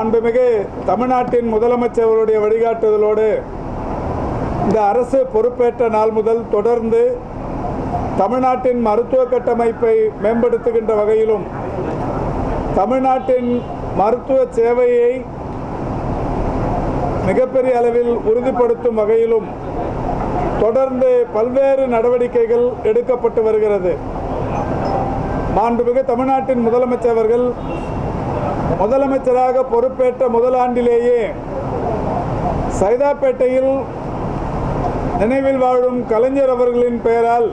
மாண்புமிகு தமிழ்நாட்டின் முதலமைச்சர்களுடைய வழிகாட்டுதலோடு இந்த அரசு பொறுப்பேற்ற நாள் முதல் தொடர்ந்து தமிழ்நாட்டின் மருத்துவ கட்டமைப்பை மேம்படுத்துகின்ற வகையிலும் தமிழ்நாட்டின் மருத்துவ சேவையை மிகப்பெரிய அளவில் உறுதிப்படுத்தும் வகையிலும் தொடர்ந்து பல்வேறு நடவடிக்கைகள் எடுக்கப்பட்டு வருகிறது. மாண்புமிகு தமிழ்நாட்டின் முதலமைச்சர் அவர்கள் முதலமைச்சராக பொறுப்பேற்ற முதலாண்டிலேயே சைதாப்பேட்டையில் நினைவில் வாழும் கலைஞர் அவர்களின் பெயரால்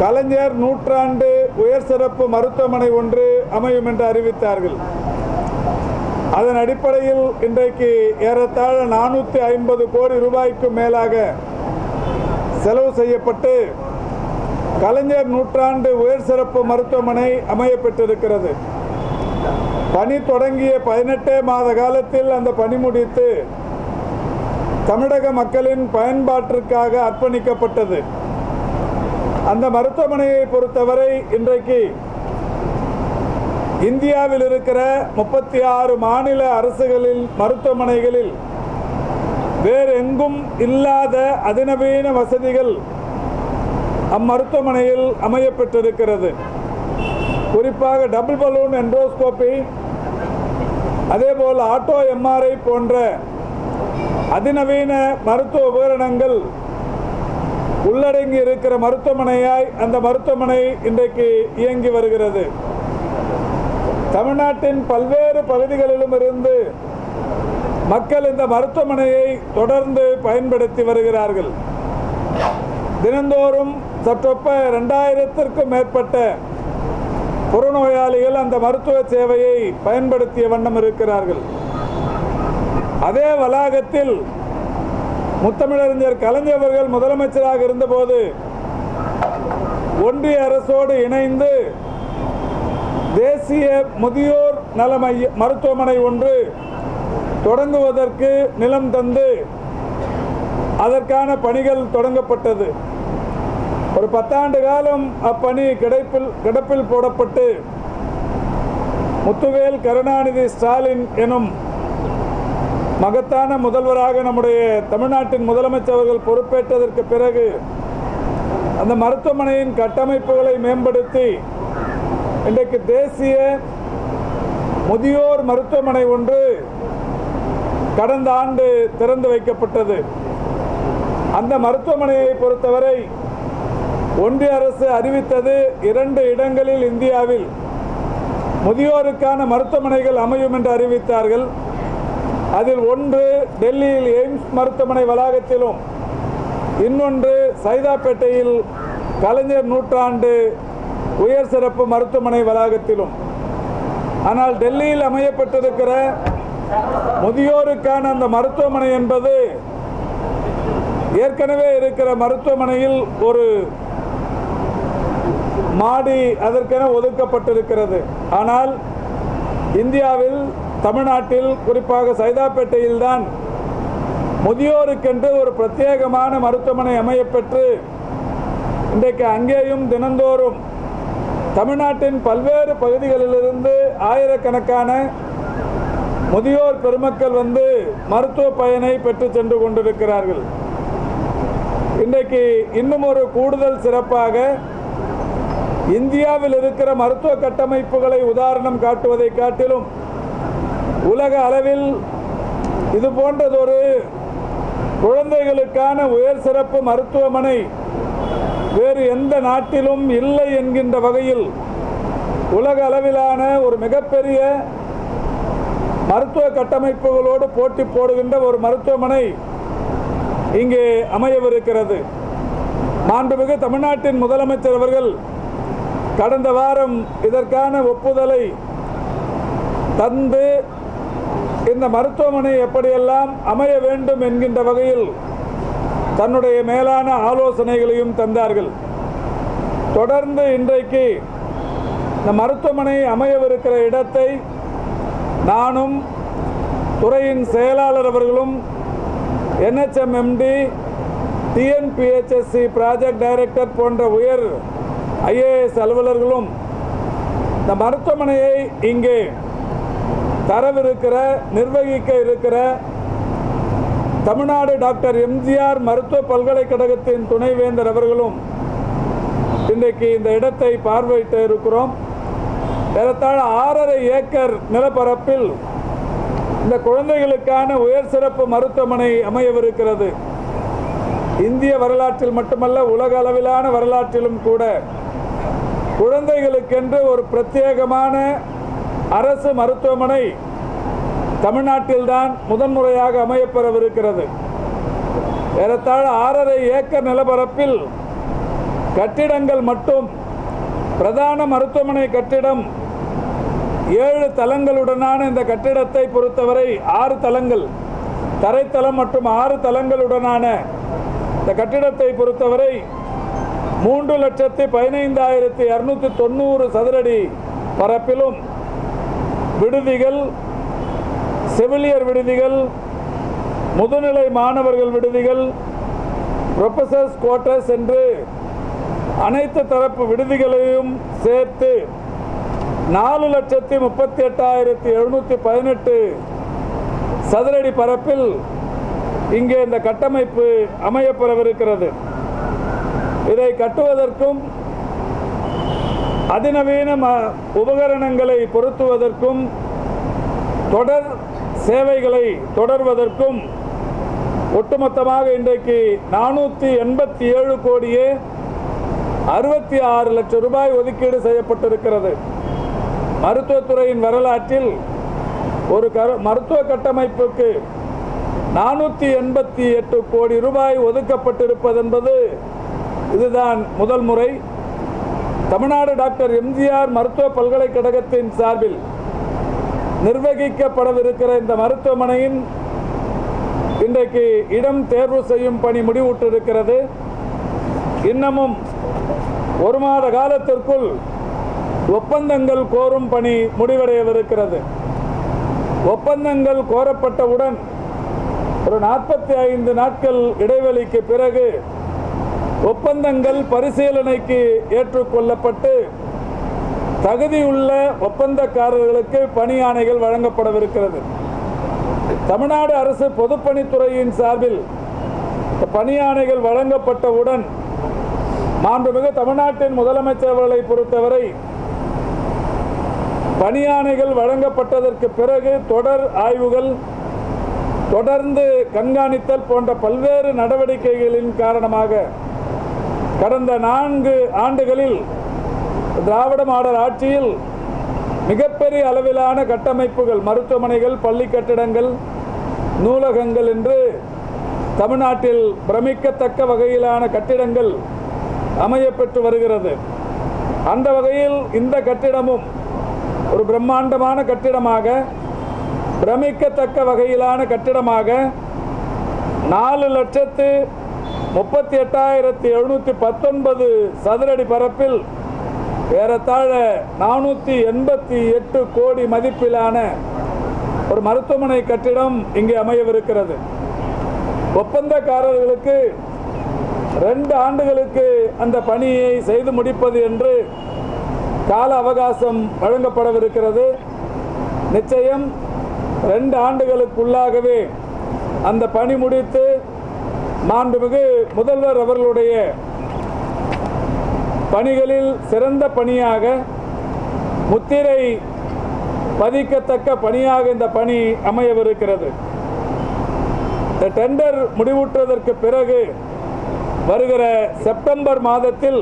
கலைஞர் நூற்றாண்டு உயர் சிறப்பு மருத்துவமனை ஒன்று அமையும் என்று அறிவித்தார்கள். அதன் அடிப்படையில் இன்றைக்கு ஏறத்தாழ நானூற்றி ஐம்பது கோடி ரூபாய்க்கும் மேலாக செலவு செய்யப்பட்டு கலைஞர் நூற்றாண்டு உயர் சிறப்பு மருத்துவமனை அமையப்பட்டிருக்கிறது பணி தொடங்கிய பதினெட்டே மாத காலத்தில் அந்த பணி முடித்து தமிழக மக்களின் பயன்பாட்டிற்காக அர்ப்பணிக்கப்பட்டது. அந்த மருத்துவமனையை பொறுத்தவரை இன்றைக்கு இந்தியாவில் இருக்கிற முப்பத்தி ஆறு மாநில அரசுகளில் மருத்துவமனைகளில் வேறு எங்கும் இல்லாத அதிநவீன வசதிகள் அம்மருத்துவமனையில் அமையப்பட்டிருக்கிறது குறிப்பாக டபுள் பலூன் அதே போல் ஆட்டோ எம்ஆர்ஐ போன்ற அதிநவீன மருத்துவ உபகரணங்கள் உள்ளடங்கி இருக்கிற மருத்துவமனையாய் அந்த மருத்துவமனை இன்றைக்கு இயங்கி வருகிறது. தமிழ்நாட்டின் பல்வேறு பகுதிகளிலும் இருந்து மக்கள் இந்த மருத்துவமனையை தொடர்ந்து பயன்படுத்தி வருகிறார்கள். தினந்தோறும் சற்றொப்ப ரெண்டாயிரத்திற்கும் மேற்பட்ட புறநோயாளிகள் அந்த மருத்துவ சேவையை பயன்படுத்திய வண்ணம் இருக்கிறார்கள். அதே வளாகத்தில் முத்தமிழறிஞர் கலைஞர்கள் முதலமைச்சராக இருந்தபோது ஒன்றிய அரசோடு இணைந்து தேசிய முதியோர் நல மைய மருத்துவமனை ஒன்று தொடங்குவதற்கு நிலம் தந்து அதற்கான பணிகள் தொடங்கப்பட்டது. ஒரு பத்தாண்டு காலம் அப்பணி கிடைப்பில் கிடப்பில் போடப்பட்டு முத்துவேல் கருணாநிதி ஸ்டாலின் எனும் மகத்தான முதல்வராக நம்முடைய தமிழ்நாட்டின் முதலமைச்சர்கள் பொறுப்பேற்றதற்கு பிறகு அந்த மருத்துவமனையின் கட்டமைப்புகளை மேம்படுத்தி இன்றைக்கு தேசிய முதியோர் மருத்துவமனை ஒன்று கடந்த ஆண்டு திறந்து வைக்கப்பட்டது. அந்த மருத்துவமனையை பொறுத்தவரை ஒன்றிய அரசு அறிவித்தது இரண்டு இடங்களில் இந்தியாவில் முதியோருக்கான மருத்துவமனைகள் அமையும் என்று அறிவித்தார்கள். அதில் ஒன்று டெல்லியில் எய்ம்ஸ் மருத்துவமனை வளாகத்திலும் இன்னொன்று சைதாப்பேட்டையில் கலைஞர் நூற்றாண்டு உயர் சிறப்பு மருத்துவமனை வளாகத்திலும். ஆனால் டெல்லியில் அமையப்பட்டிருக்கிற முதியோருக்கான அந்த மருத்துவமனை என்பது ஏற்கனவே இருக்கிற மருத்துவமனையில் ஒரு மாடி அதற்கென ஒதுக்கப்பட்டிருக்கிறது. ஆனால் இந்தியாவில் தமிழ்நாட்டில் குறிப்பாக சைதாப்பேட்டையில்தான் முதியோருக்கென்று ஒரு பிரத்யேகமான மருத்துவமனை அமையப்பெற்று இன்றைக்கு அங்கேயும் தினந்தோறும் தமிழ்நாட்டின் பல்வேறு பகுதிகளிலிருந்து ஆயிரக்கணக்கான முதியோர் பெருமக்கள் வந்து மருத்துவ பயனை பெற்று சென்று கொண்டிருக்கிறார்கள். இன்றைக்கு இன்னும் ஒரு கூடுதல் சிறப்பாக இந்தியாவில் இருக்கிற மருத்துவ கட்டமைப்புகளை உதாரணம் காட்டுவதை காட்டிலும் உலக அளவில் இது போன்றதொரு குழந்தைகளுக்கான உயர் சிறப்பு மருத்துவமனை வேறு எந்த நாட்டிலும் இல்லை என்கின்ற வகையில் உலக அளவிலான ஒரு மிகப்பெரிய மருத்துவ கட்டமைப்புகளோடு போட்டி போடுகின்ற ஒரு மருத்துவமனை இங்கே அமையவிருக்கிறது. மாண்புமிகு தமிழ்நாட்டின் முதலமைச்சர் அவர்கள் கடந்த வாரம் இதற்கான ஒப்புதலை தந்து இந்த மருத்துவமனை எப்படியெல்லாம் அமைய வேண்டும் என்கின்ற வகையில் தன்னுடைய மேலான ஆலோசனைகளையும் தந்தார்கள். தொடர்ந்து இன்றைக்கு இந்த மருத்துவமனை அமையவிருக்கிற இடத்தை நானும் துறையின் செயலாளர் அவர்களும் என்ஹெச்எம்எம்டி டிஎன்பிஹெச்எஸ்சி ப்ராஜெக்ட் டைரக்டர் போன்ற உயர் ஐஏஎஸ் அலுவலர்களும் இந்த மருத்துவமனையை இங்கே தரவிருக்கிற நிர்வகிக்க இருக்கிற தமிழ்நாடு டாக்டர் எம்ஜிஆர் மருத்துவ பல்கலைக்கழகத்தின் துணைவேந்தர் அவர்களும் இன்றைக்கு இந்த இடத்தை பார்வையிட்டு இருக்கிறோம். ஏறத்தாழ ஆறரை ஏக்கர் நிலப்பரப்பில் இந்த குழந்தைகளுக்கான உயர் சிறப்பு மருத்துவமனை அமையவிருக்கிறது. இந்திய வரலாற்றில் மட்டுமல்ல உலக அளவிலான வரலாற்றிலும் கூட குழந்தைகளுக்கென்று ஒரு பிரத்யேகமான அரசு மருத்துவமனை தமிழ்நாட்டில்தான் முதன்முறையாக அமையப்பெறவிருக்கிறது. ஏறத்தாழ ஆறரை ஏக்கர் நிலப்பரப்பில் கட்டிடங்கள் மட்டும் பிரதான மருத்துவமனை கட்டிடம் ஏழு தளங்களுடனான இந்த கட்டிடத்தை பொறுத்தவரை ஆறு தளங்கள் தரைத்தளம் மற்றும் ஆறு தளங்களுடனான இந்த கட்டிடத்தை பொறுத்தவரை மூன்று லட்சத்தி பதினைந்தாயிரத்தி இரநூத்தி தொண்ணூறு சதுரடி பரப்பிலும் விடுதிகள் செவிலியர் விடுதிகள் முதுநிலை மாணவர்கள் விடுதிகள் ப்ரொஃபசர்ஸ் குவார்டர்ஸ் என்று அனைத்து தரப்பு விடுதிகளையும் சேர்த்து நாலு லட்சத்தி முப்பத்தி எட்டாயிரத்தி எழுநூற்றி பதினெட்டு சதுரடி பரப்பில் இங்கே இந்த கட்டமைப்பு அமையப்பெறவிருக்கிறது இதை கட்டுவதற்கும் அதிநவீன ம- உபகரணங்களை பொருத்துவதற்கும் தொடர் சேவைகளை தொடர்வதற்கும் ஒட்டுமொத்தமாக இன்றைக்கு நானூற்றி எண்பத்தி ஏழு கோடியே அறுபத்தி ஆறு லட்சம் ரூபாய் ஒதுக்கீடு செய்யப்பட்டிருக்கிறது. மருத்துவத்துறையின் வரலாற்றில் ஒரு கரு மருத்துவ கட்டமைப்புக்கு நானூற்றி எண்பத்தி எட்டு கோடி ரூபாய் ஒதுக்கப்பட்டிருப்பது என்பது இதுதான் முதல் முறை. தமிழ்நாடு டாக்டர் எம்ஜிஆர் மருத்துவ பல்கலைக்கழகத்தின் சார்பில் நிர்வகிக்கப்படவிருக்கிற இந்த மருத்துவமனையின் இன்றைக்கு இடம் தேர்வு செய்யும் பணி முடிவுற்றிருக்கிறது. இன்னமும் ஒரு மாத காலத்திற்குள் ஒப்பந்தங்கள் கோரும் பணி முடிவடையவிருக்கிறது. ஒப்பந்தங்கள் கோரப்பட்டவுடன் ஒரு நாற்பத்தி ஐந்து நாட்கள் இடைவெளிக்கு பிறகு ஒப்பந்தங்கள் பரிசீலனைக்கு ஏற்றுக்கொள்ளப்பட்டு தகுதியுள்ள ஒப்பந்தக்காரர்களுக்கு பணி ஆணைகள் வழங்கப்படவிருக்கிறது. தமிழ்நாடு அரசு பொதுப்பணித்துறையின் சார்பில் பணியானைகள் வழங்கப்பட்டவுடன் மாண்புமிகு தமிழ்நாட்டின் முதலமைச்சர் அவர்களை பொறுத்தவரை பணியாணைகள் வழங்கப்பட்டதற்கு பிறகு தொடர் ஆய்வுகள் தொடர்ந்து கண்காணித்தல் போன்ற பல்வேறு நடவடிக்கைகளின் காரணமாக கடந்த நான்கு ஆண்டுகளில் திராவிட மாடல் ஆட்சியில் மிகப்பெரிய அளவிலான கட்டமைப்புகள் மருத்துவமனைகள் பள்ளி கட்டிடங்கள் நூலகங்கள் என்று தமிழ்நாட்டில் பிரமிக்கத்தக்க வகையிலான கட்டிடங்கள் அமையப்பெற்று வருகிறது. அந்த வகையில் இந்த கட்டிடமும் ஒரு பிரம்மாண்டமான கட்டிடமாக பிரமிக்கத்தக்க வகையிலான கட்டிடமாக நாலு லட்சத்து முப்பத்தி எட்டாயிரத்தி எழுநூற்றி பத்தொன்பது சதுரடி பரப்பில் ஏறத்தாழ நானூற்றி எண்பத்தி எட்டு கோடி மதிப்பிலான ஒரு மருத்துவமனை கட்டிடம் இங்கே அமையவிருக்கிறது. ஒப்பந்தக்காரர்களுக்கு ரெண்டு ஆண்டுகளுக்கு அந்த பணியை செய்து முடிப்பது என்று கால அவகாசம் வழங்கப்படவிருக்கிறது. நிச்சயம் ரெண்டு ஆண்டுகளுக்குள்ளாகவே அந்த பணி முடித்து மாண்புமிகு முதல்வர் அவர்களுடைய பணிகளில் சிறந்த பணியாக முத்திரை பதிக்கத்தக்க பணியாக இந்த பணி அமையவிருக்கிறது. இந்த டெண்டர் முடிவுற்றதற்கு பிறகு வருகிற செப்டம்பர் மாதத்தில்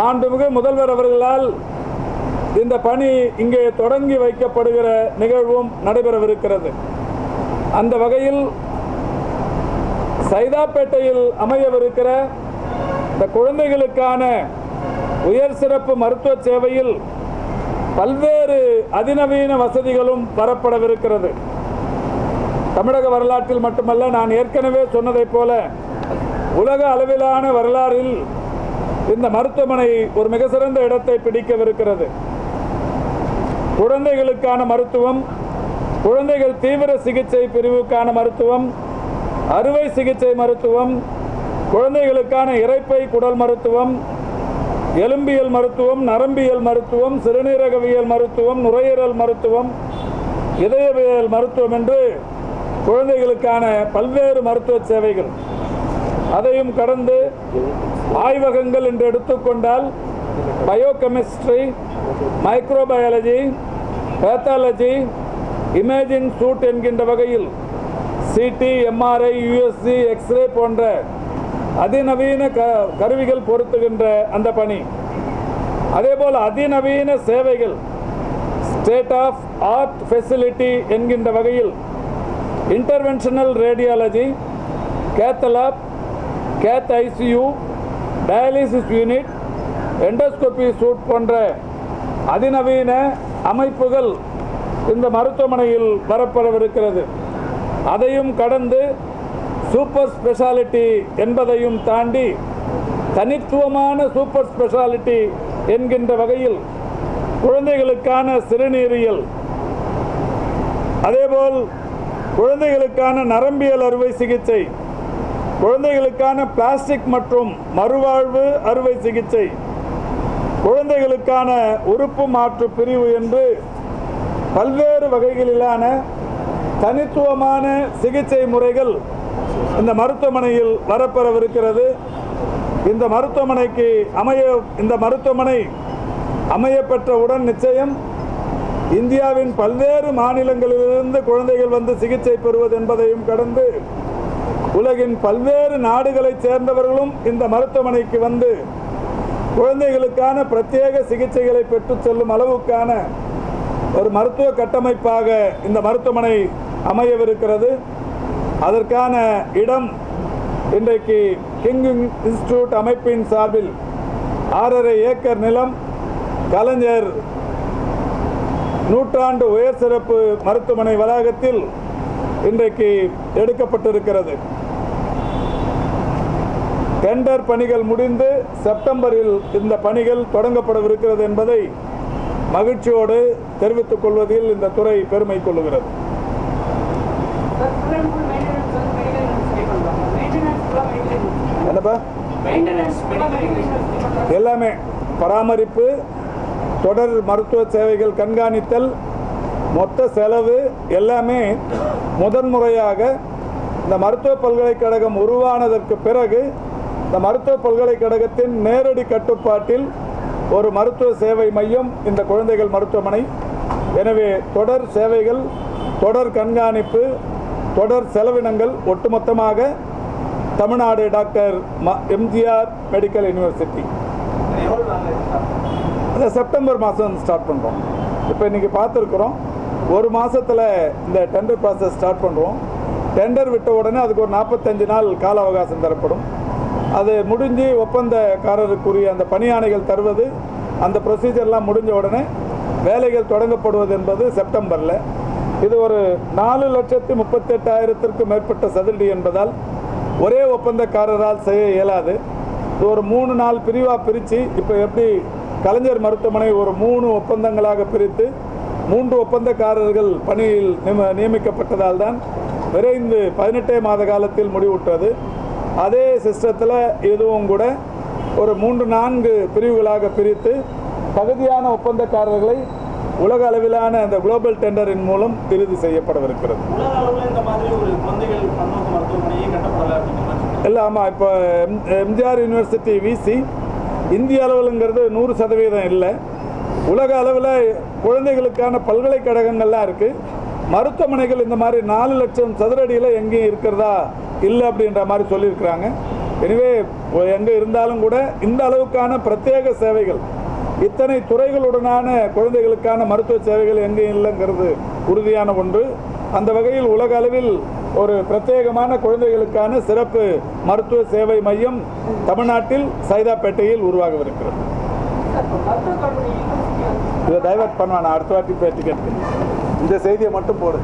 மாண்புமிகு முதல்வர் அவர்களால் இந்த பணி இங்கே தொடங்கி வைக்கப்படுகிற நிகழ்வும் நடைபெறவிருக்கிறது. அந்த வகையில் சைதாப்பேட்டையில் அமையவிருக்கிற இந்த குழந்தைகளுக்கான உயர் சிறப்பு மருத்துவ சேவையில் பல்வேறு அதிநவீன வசதிகளும் வரப்படவிருக்கிறது. தமிழக வரலாற்றில் மட்டுமல்ல நான் ஏற்கனவே சொன்னதைப் போல உலக அளவிலான வரலாறில் இந்த மருத்துவமனை ஒரு மிக சிறந்த இடத்தை பிடிக்கவிருக்கிறது. குழந்தைகளுக்கான மருத்துவம் குழந்தைகள் தீவிர சிகிச்சை பிரிவுக்கான மருத்துவம் அறுவை சிகிச்சை மருத்துவம் குழந்தைகளுக்கான இறைப்பை குடல் மருத்துவம் எலும்பியல் மருத்துவம் நரம்பியல் மருத்துவம் சிறுநீரகவியல் மருத்துவம் நுரையீரல் மருத்துவம் இதயவியல் மருத்துவம் என்று குழந்தைகளுக்கான பல்வேறு மருத்துவ சேவைகள். அதையும் கடந்து ஆய்வகங்கள் என்று எடுத்துக்கொண்டால் biochemistry microbiology pathology imaging suite என்கின்ற வகையில் சிடி எம்ஆர்ஐ யுஎஸ்சி எக்ஸ்ரே போன்ற அதிநவீன க கருவிகள் பொருத்துகின்ற அந்த பணி. அதேபோல் அதிநவீன சேவைகள் ஸ்டேட் ஆஃப் ஆர்ட் ஃபெசிலிட்டி என்கின்ற வகையில் interventional radiology cath lab cath ICU dialysis unit endoscopy suite போன்ற அதிநவீன அமைப்புகள் இந்த மருத்துவமனையில் வரப்படவிருக்கிறது. அதையும் கடந்து சூப்பர் ஸ்பெஷாலிட்டி என்பதையும் தாண்டி தனித்துவமான சூப்பர் ஸ்பெஷாலிட்டி என்கின்ற வகையில் குழந்தைகளுக்கான சிறுநீரியல் அதேபோல் குழந்தைகளுக்கான நரம்பியல் அறுவை சிகிச்சை குழந்தைகளுக்கான பிளாஸ்டிக் மற்றும் மறுவாழ்வு அறுவை சிகிச்சை குழந்தைகளுக்கான உறுப்பு மாற்று பிரிவு என்று பல்வேறு வகைகளிலான தனித்துவமான சிகிச்சை முறைகள் இந்த மருத்துவமனையில் வரப்பெறவிருக்கிறது. இந்த மருத்துவமனைக்கு அமைய இந்த மருத்துவமனை அமையப்பெற்றவுடன் நிச்சயம் இந்தியாவின் பல்வேறு மாநிலங்களிலிருந்து குழந்தைகள் வந்து சிகிச்சை பெறுவது என்பதையும் கடந்து உலகின் பல்வேறு நாடுகளைச் சேர்ந்தவர்களும் இந்த மருத்துவமனைக்கு வந்து குழந்தைகளுக்கான பிரத்யேக சிகிச்சைகளை பெற்றுச் செல்லும் அளவுக்கான ஒரு மருத்துவ கட்டமைப்பாக இந்த மருத்துவமனை அமையவிருக்கிறது. அதற்கான இடம் இன்றைக்கு கிங் இன்ஸ்டிடியூட் அமைப்பின் சார்பில் ஆறரை ஏக்கர் நிலம் கலைஞர் நூற்றாண்டு உயர் சிறப்பு மருத்துவமனை வளாகத்தில் இன்றைக்கு எடுக்கப்பட்டிருக்கிறது. டெண்டர் பணிகள் முடிந்து செப்டம்பரில் இந்த பணிகள் தொடங்கப்படவிருக்கிறது என்பதை மகிழ்ச்சியோடு தெரிவித்துக் கொள்வதில் இந்த துறை பெருமை கொள்ளுகிறது. என்னப்பா? எல்லாமே பராமரிப்பு தொடர் மருத்துவ சேவைகள் கண்காணித்தல் மொத்த செலவு எல்லாமே முதன்முறையாக இந்த மருத்துவ பல்கலைக்கழகம் உருவானதற்கு பிறகு இந்த மருத்துவ பல்கலைக்கழகத்தின் நேரடி கட்டுப்பாட்டில் ஒரு மருத்துவ சேவை மையம் இந்த குழந்தைகள் மருத்துவமனை. எனவே தொடர் சேவைகள் தொடர் கண்காணிப்பு தொடர் செலவினங்கள் ஒட்டுமொத்தமாக Tamil Nadu doctor MGR medical university. அந்த செப்டம்பர் மாதம் ஸ்டார்ட் பண்ணுறோம் இப்போ இன்றைக்கி பார்த்துருக்குறோம் ஒரு மாதத்தில் இந்த டெண்டர் ப்ராசஸ் ஸ்டார்ட் பண்ணுறோம் டெண்டர் விட்ட உடனே அதுக்கு ஒரு நாற்பத்தஞ்சு நாள் கால அவகாசம் தரப்படும். அது முடிஞ்சு ஒப்பந்தக்காரருக்குரிய அந்த பணியாணைகள் தருவது அந்த ப்ரொசீஜர்லாம் முடிஞ்ச உடனே வேலைகள் தொடங்கப்படுவது என்பது செப்டம்பரில். இது ஒரு நாலு லட்சத்தி முப்பத்தெட்டாயிரத்திற்கும் மேற்பட்ட சதுரடி என்பதால் ஒரே ஒப்பந்தக்காரரால் செய்ய இயலாது. இது ஒரு மூணு நாள் பிரிவாக பிரித்து இப்போ எப்படி கலைஞர் மருத்துவமனை ஒரு மூணு ஒப்பந்தங்களாக பிரித்து மூன்று ஒப்பந்தக்காரர்கள் பணியில் நியம நியமிக்கப்பட்டதால் தான் விரைந்து பதினெட்டே மாத காலத்தில் முடிவுற்றது. அதே சிஸ்டத்தில் இதுவும் கூட ஒரு மூன்று நான்கு பிரிவுகளாக பிரித்து தகுதியான ஒப்பந்தக்காரர்களை உலக அளவிலான அந்த குளோபல் டெண்டரின் மூலம் இறுதி செய்யப்படவிருக்கிறது. இல்லை ஆமாம் இப்போ எம் எம்ஜிஆர் யூனிவர்சிட்டி விசி இந்திய அளவிலுங்கிறது நூறு சதவீதம் இல்லை. உலக அளவில் குழந்தைகளுக்கான பல்கலைக்கழகங்கள்லாம் இருக்குது மருத்துவமனைகள் இந்த மாதிரி நாலு லட்சம் சதுரடியில் எங்கேயும் இருக்கிறதா இல்லை அப்படின்ற மாதிரி சொல்லியிருக்கிறாங்க. எனவே எங்கே இருந்தாலும் கூட இந்த அளவுக்கான பிரத்யேக சேவைகள் இத்தனை துறைகளுடனான குழந்தைகளுக்கான மருத்துவ சேவைகள் எங்கேயும் இல்லைங்கிறது உறுதியான ஒன்று. அந்த வகையில் உலக அளவில் ஒரு பிரத்யேகமான குழந்தைகளுக்கான சிறப்பு மருத்துவ சேவை மையம் தமிழ்நாட்டில் சைதாப்பேட்டையில் உருவாகவிருக்கிறது. இதை டைவர்ட் பண்ணுவான் அடுத்த வாட்டி பேட்டி கேட்டு. இந்த செய்தியை மட்டும் போடு.